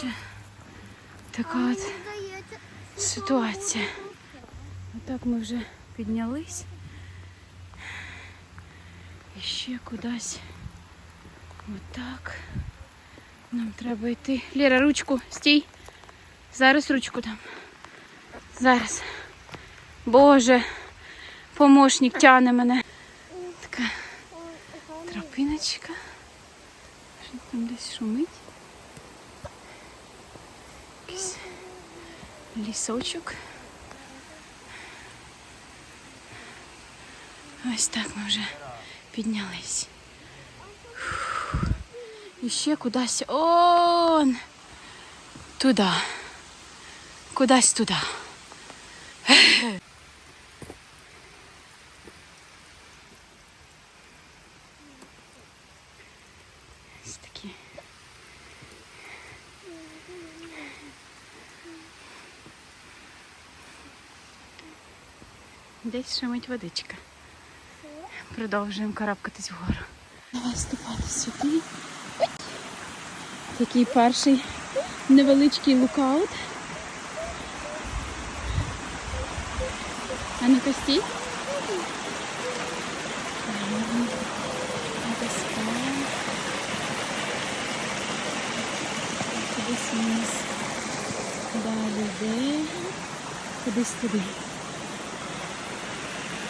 Коротше, така от ситуація. Отак ми вже піднялись. І ще кудись. Отак. Нам треба йти. Ліра, ручку, стій. Зараз ручку там. Зараз. Боже, помощник тяне мене. Така тропиночка. Щось там десь шумить. лісочок. Ось так ми вже піднялись. Фух. І ще кудись он. Туди. Кудись туди. Десь шумить водичка. Продовжуємо карабкатись вгору. Давай ступати сюди. Такий перший невеличкий лукаут. А ну-ка стій. Кудись вниз. Далі йде. Кудись туди.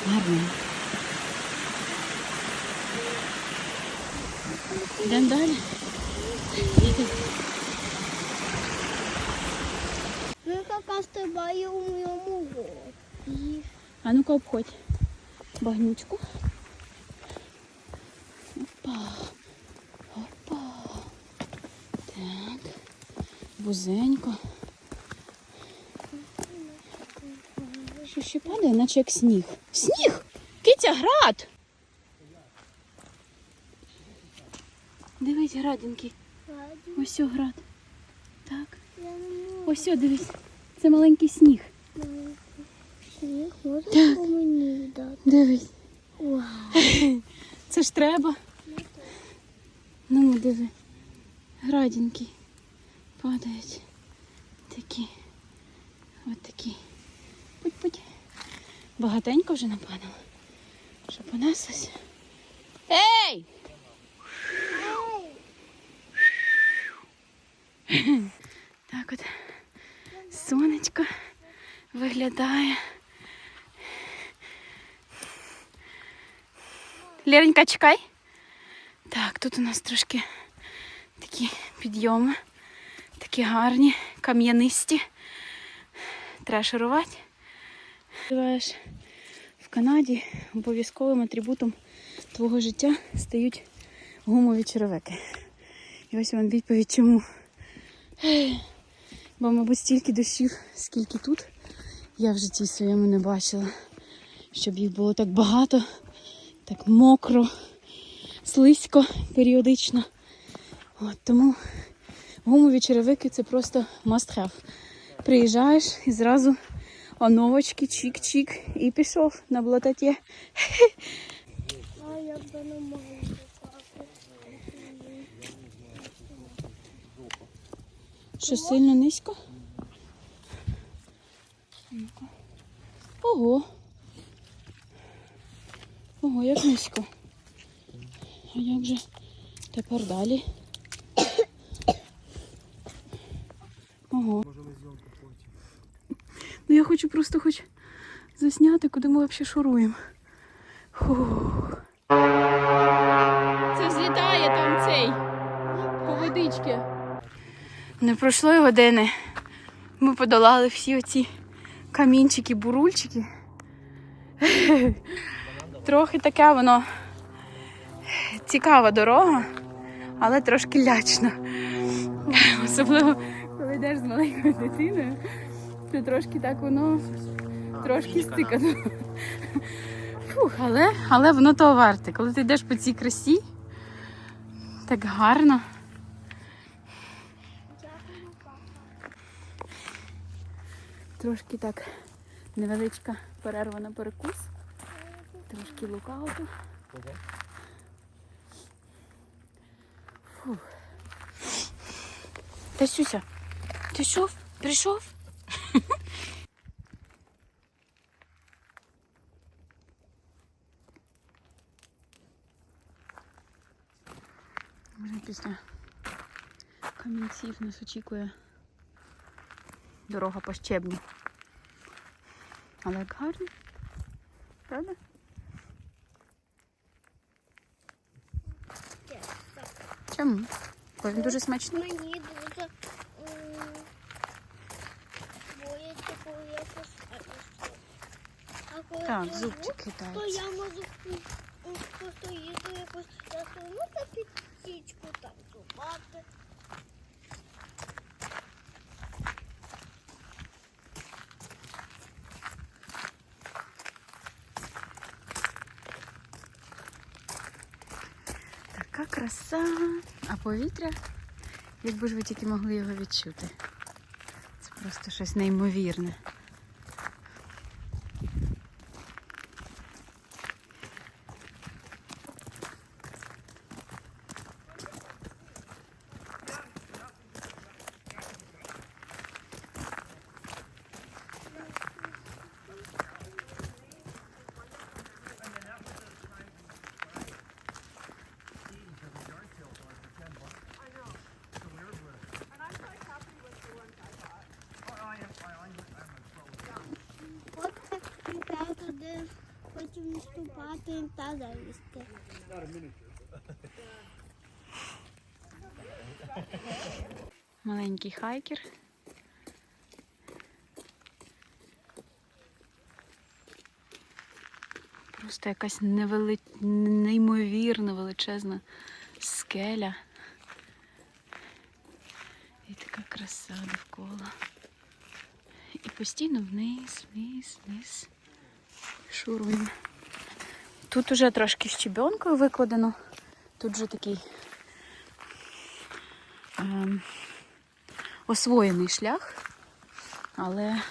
Гарно. Йдемо далі. Ну, яка стрибає у моєму роті. А ну-ка обходь багнючку. Опа. Опа. Так. Вузенько. Ще падає, наче як сніг. Сніг! Китя, град! Дивись, градинки. Ось о, град. Так. Ось о, дивись. Це маленький сніг. Сніг може по мені дати. Дивись. Вау. Це ж треба. Ну, диви. Градінки падають. Такі. От такі. Путь-путь. Багатенько вже нападало. Що понеслося. Ей! Так от сонечко виглядає. Леренька, чекай. Так, тут у нас трошки такі підйоми, такі гарні, кам'янисті. Треба шарувати. Живеш в Канаді, обов'язковим атрибутом твого життя стають гумові черевики. І ось вам відповідь чому. Бо, мабуть, стільки дощів, скільки тут, я в житті своєму не бачила, щоб їх було так багато так мокро, слизько періодично. От, тому гумові черевики це просто must have. Приїжджаєш і зразу оновочки, чик-чик, і пішов на блататі. А. Що сильно низько? Ого. Ого, як низько. А як же тепер далі? Ого. Ну я хочу просто хоч засняти, куди ми взагалі шуруємо. Фух. Це взлітає там цей по водички. Не пройшло й години. Ми подолали всі оці камінчики, бурульчики. Трохи таке воно цікава дорога, але трошки лячна. Особливо, коли йдеш з маленькою дитиною, то трошки так воно трошки стикано. Фух, але, але воно того варте. Коли ти йдеш по цій красі, так гарно. Трошки так невеличка перерва на перекус. Трошки лукауту. Фух. Та Сюся, Пішов? Прийшов? Вже після камінців нас очікує дорога по щебню. Але як гарно. Правда? Чому? Бо він дуже смачний. Мені дуже м, боїться, коли я кусаюся. А коли Так, зубчик То хитається. я можу м, просто їду сunu на пічку там зубати. Така краса. А повітря, якби ж ви тільки могли його відчути. Це просто щось неймовірне. От я туди хочу та залізти. Маленький хайкер. Просто якась невели... неймовірно величезна скеля. І така краса довкола. І постійно вниз, вниз, вниз. Шуруємо. Тут уже трошки щебенкою викладено. Тут вже такий ем, освоєний шлях, але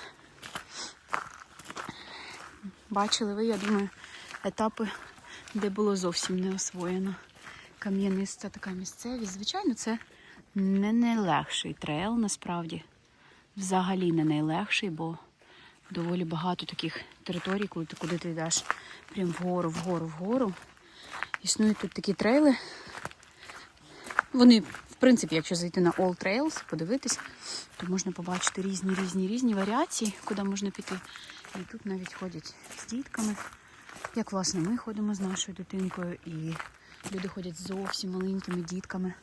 бачили ви, я думаю, етапи, де було зовсім не освоєно. Кам'яниста така місцевість. Звичайно, це не найлегший трейл насправді. Взагалі не найлегший, бо доволі багато таких територій, коли ти куди ти йдеш прям вгору, вгору, вгору. Існують тут такі трейли. Вони, в принципі, якщо зайти на All Trails, подивитись, то можна побачити різні, різні, різні варіації, куди можна піти. І тут навіть ходять з дітками. Як власне ми ходимо з нашою дитинкою, і люди ходять з зовсім маленькими дітками.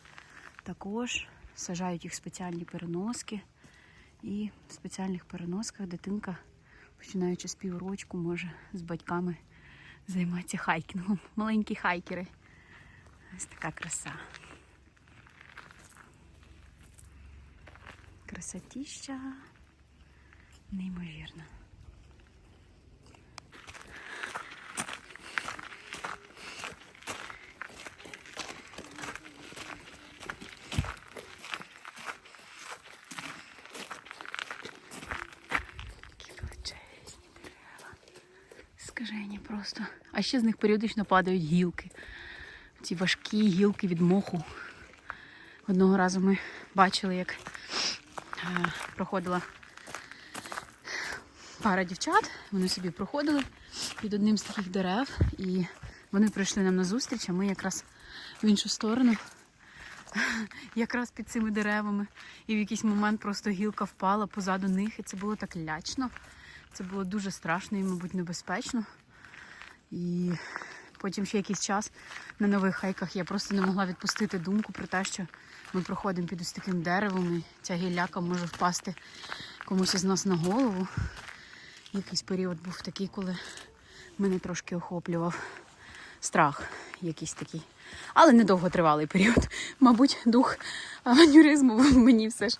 Також сажають їх спеціальні переноски. І в спеціальних переносках дитинка, починаючи з піврочку, може з батьками займатися хайкінгом. Маленькі хайкери. Ось така краса. Красотіща. Неймовірна. Такі величезні дерева. Скажені просто. А ще з них періодично падають гілки. Ці важкі гілки від моху. Одного разу ми бачили, як е, проходила пара дівчат. Вони собі проходили під одним з таких дерев, і вони прийшли нам на зустріч, а ми якраз в іншу сторону, якраз під цими деревами. І в якийсь момент просто гілка впала позаду них, і це було так лячно. Це було дуже страшно і, мабуть, небезпечно. І потім ще якийсь час на нових хайках я просто не могла відпустити думку про те, що ми проходимо під ось таким деревом, і ця гілляка може впасти комусь із нас на голову. Якийсь період був такий, коли мене трошки охоплював страх якийсь такий. Але недовго тривалий період. Мабуть, дух авантюризму в мені все ж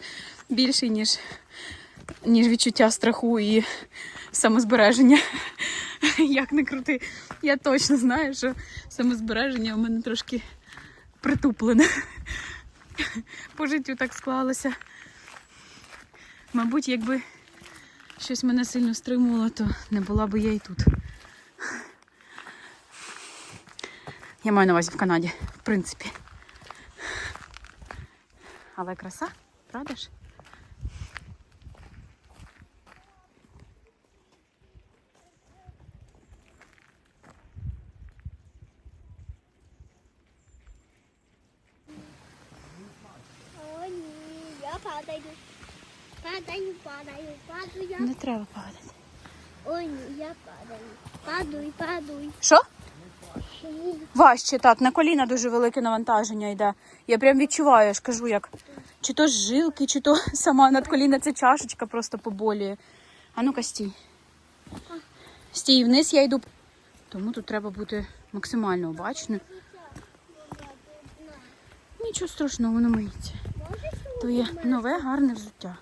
більший, ніж, ніж відчуття страху і самозбереження. Як не крути. Я точно знаю, що самозбереження у мене трошки притуплене. По життю так склалося. Мабуть, якби щось мене сильно стримувало, то не була би я і тут. Я маю на увазі в Канаді, в принципі. Але краса, правда ж? Падаю. Падаю, падаю, падаю. Я... Не треба падати. Ой, ні, я падаю. Падуй, падуй. Що? Важче так, на коліна дуже велике навантаження йде. Я прям відчуваю, я ж кажу, як чи то жилки, чи то сама над коліна ця чашечка просто поболює. А ну-ка стій. Стій, вниз я йду. Тому тут треба бути максимально обачною. Нічого страшного, воно миється. Можеш Твоє нове гарне взуття.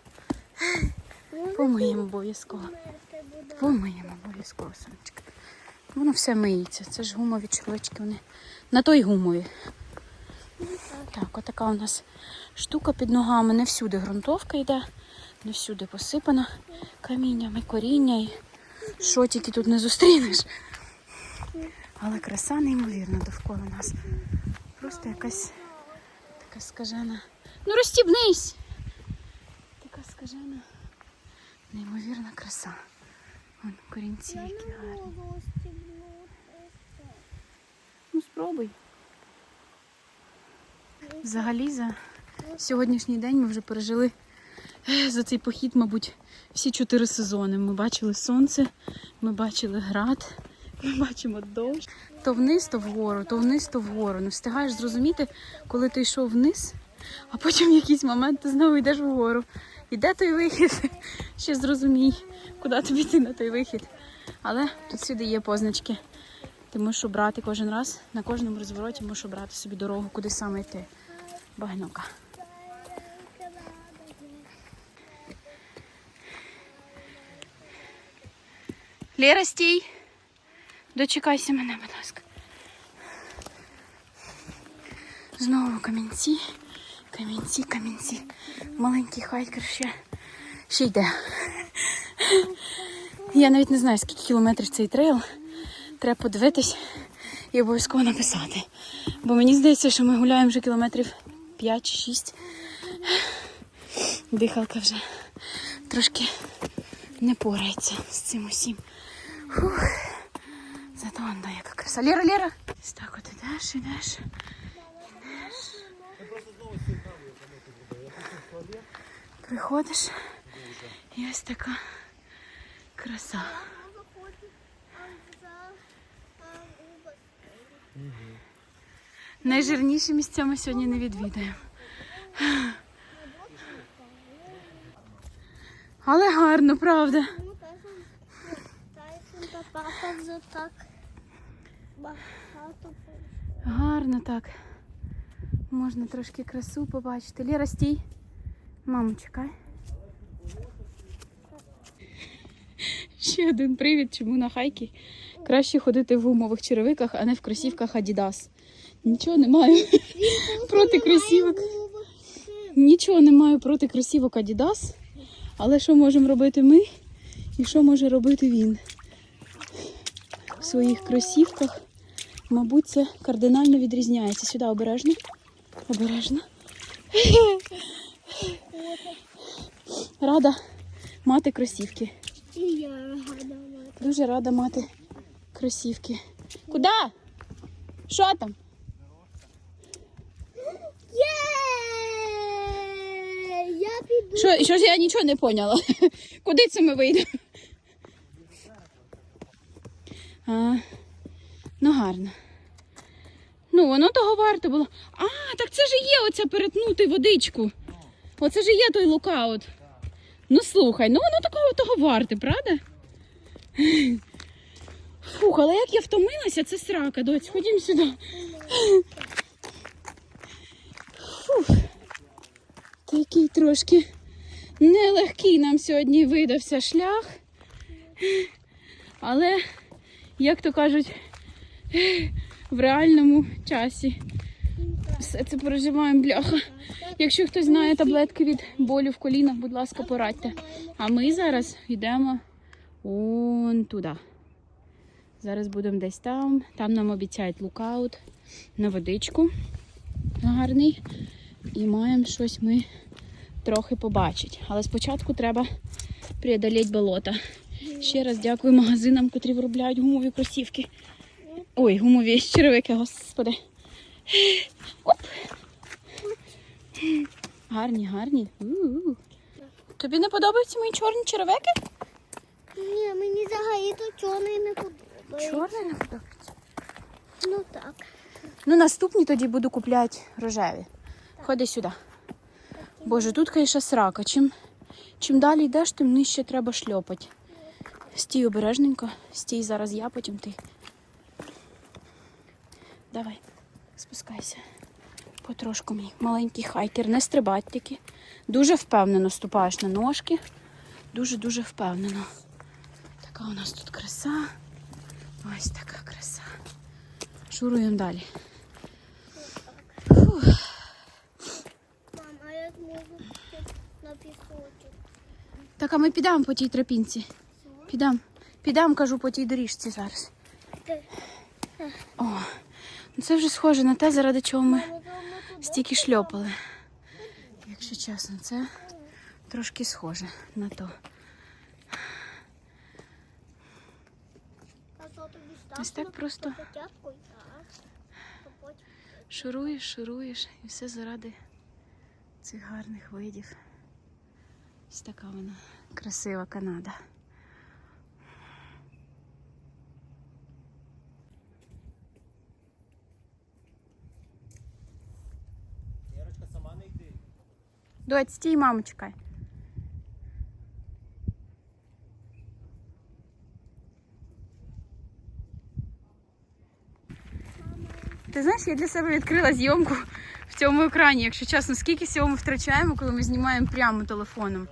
Помиємо обов'язково. Помиємо обов'язково, сонечка. Воно все миється. Це ж гумові чоловічки. Вони на той гумові. Так, отака у нас штука під ногами. Не всюди ґрунтовка йде, не всюди посипана каміннями, коріння і що тільки тут не зустрінеш. Але краса неймовірна довкола нас. Просто якась така скажена. Ну розстібнись! Така скажена, неймовірна краса. Вон корінці які гарні. Ну спробуй. Взагалі за сьогоднішній день ми вже пережили е, за цей похід, мабуть, всі чотири сезони. Ми бачили сонце, ми бачили град, ми бачимо дощ. То вниз, то вгору, то вниз, то вгору. Не встигаєш зрозуміти, коли ти йшов вниз, а потім в якийсь момент ти знову йдеш вгору. І де той вихід? Ще зрозумій, куди тобі йти на той вихід. Але тут сюди є позначки. Ти можеш обрати кожен раз, на кожному розвороті можеш обрати собі дорогу, куди саме йти. Багнюка. Лера, стій. Дочекайся мене, будь ласка. Знову камінці, камінці, камінці. Маленький хайкер ще, ще йде. Я навіть не знаю, скільки кілометрів цей трейл. Треба подивитись і обов'язково написати. Бо мені здається, що ми гуляємо вже кілометрів 5 чи 6. Дихалка вже трошки не порається з цим усім. Фух. Зато он да, яка краса. Лера, Лера! Ось так от ідеш, ідеш. Приходиш і ось така краса. Найжирніші місця ми сьогодні не відвідаємо. Але гарно, правда. Гарно так. Можна трошки красу побачити. Лера, стій. Маму, чекай. Ще один привід, чому на хайки краще ходити в гумових черевиках, а не в кросівках Adidas. Нічого не маю проти кросівок. Нічого не маю проти кросівок Adidas. Але що можемо робити ми і що може робити він? В своїх кросівках, мабуть, це кардинально відрізняється. Сюди обережно. Обережно. Рада мати кросівки. І я гадала. Дуже рада мати кросівки. Куди? Що там? Є! Я піду. Що, що ж я нічого не поняла? Куди це ми вийдемо? А, ну гарно. Ну, воно того варто було. А, так це ж і є оця перетнути водичку. Оце ж і є той лукаут. Ну слухай, ну воно такого того варте, правда? Фух, але як я втомилася, це срака, доць, ходім сюди. Фух. Такий трошки нелегкий нам сьогодні видався шлях. Але, як то кажуть, в реальному часі все це переживаємо бляха. Якщо хтось знає таблетки від болю в колінах, будь ласка, порадьте. А ми зараз йдемо он туди. Зараз будемо десь там. Там нам обіцяють лукаут на водичку гарний. І маємо щось ми трохи побачити. Але спочатку треба преодоліти болото. Ще раз дякую магазинам, котрі виробляють гумові кросівки. Ой, гумові черевики, господи. Оп. Гарні, гарні. Тобі не подобаються мої чорні черевики? Ні, мені взагалі то чорний не подобається. Чорний не подобається. Ну так. Ну, наступні тоді буду купляти рожеві. Ходи сюди. Боже, тут, звісно, срака. Чим, чим далі йдеш, тим нижче треба шльопати. Стій обережненько, стій зараз я, потім ти. Давай, спускайся. Потрошку мій маленький хайкер, не стрибать тільки. Дуже впевнено ступаєш на ножки. Дуже-дуже впевнено. Така у нас тут краса. Ось така краса. Шуруємо далі. Мама, я зможу на пісочок. Так, а ми підемо по тій тропінці. Підемо. Підемо, кажу, по тій доріжці зараз. О, ну це вже схоже на те, заради чого ми стільки шльопали. Якщо чесно, це трошки схоже на то. Ось так просто. Шуруєш, шуруєш, і все заради цих гарних видів. Ось така вона красива Канада. Ярочка, сама не йди. Доть, стій, маму чекай. Ти знаєш, я для себе відкрила зйомку в цьому екрані, якщо чесно, скільки всього ми втрачаємо, коли ми знімаємо прямо телефоном.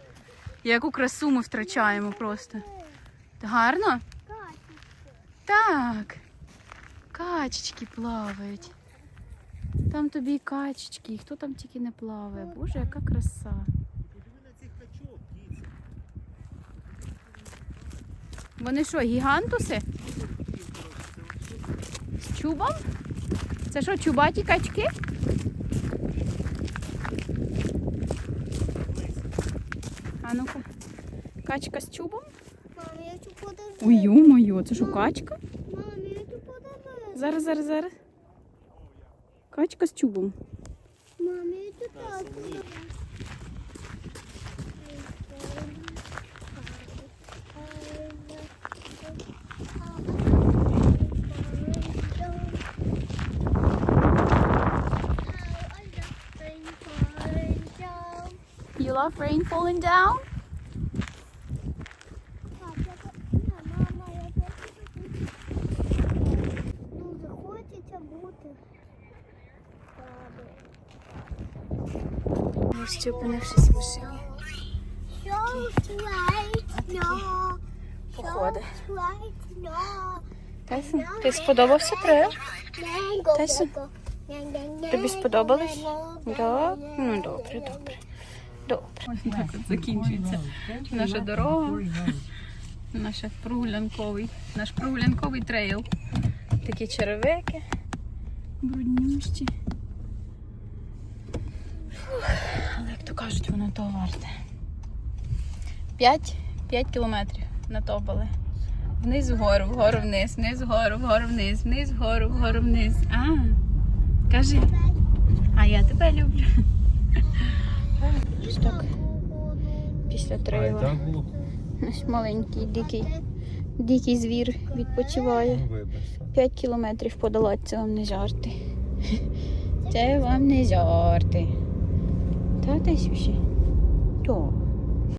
Яку красу ми втрачаємо просто. Гарно? Так. Качечки плавають. Там тобі і качечки, і хто там тільки не плаває. Боже, яка краса. Вони що, гігантуси? З чубом? Це що, чубаті качки? А ну-ка. Качка з чубом? Мам, я цю подивлюсь. Ой, ё-моё, це що, качка? Мам, я цю подивлюсь. Зараз, зараз, зараз. Качка з чубом. Мам, я цю так подивлюсь. You love rain falling down? Дуже хочеться бути. Нарешті опинившись в машині. Тайсон, ти сподобався треш? Тайсон, тобі сподобалось? Так? Ну добре, добре. Добре. Так от закінчується наша дорога. Наш прогулянковий, наш прогулянковий трейл. Такі черевики. Бруднющі. Фух, Але як то кажуть, воно того варте. 5, 5 кілометрів натопали. Вниз вгору, вгору вниз, вниз вгору, вгору вниз, вниз вгору, вгору вниз. А, кажи. А я тебе люблю. Так, після трейла. Ось маленький дикий, дикий звір відпочиває. Вибачте. 5 кілометрів подолати, це вам не жарти. Це вам не жарти. Та та сюші. То.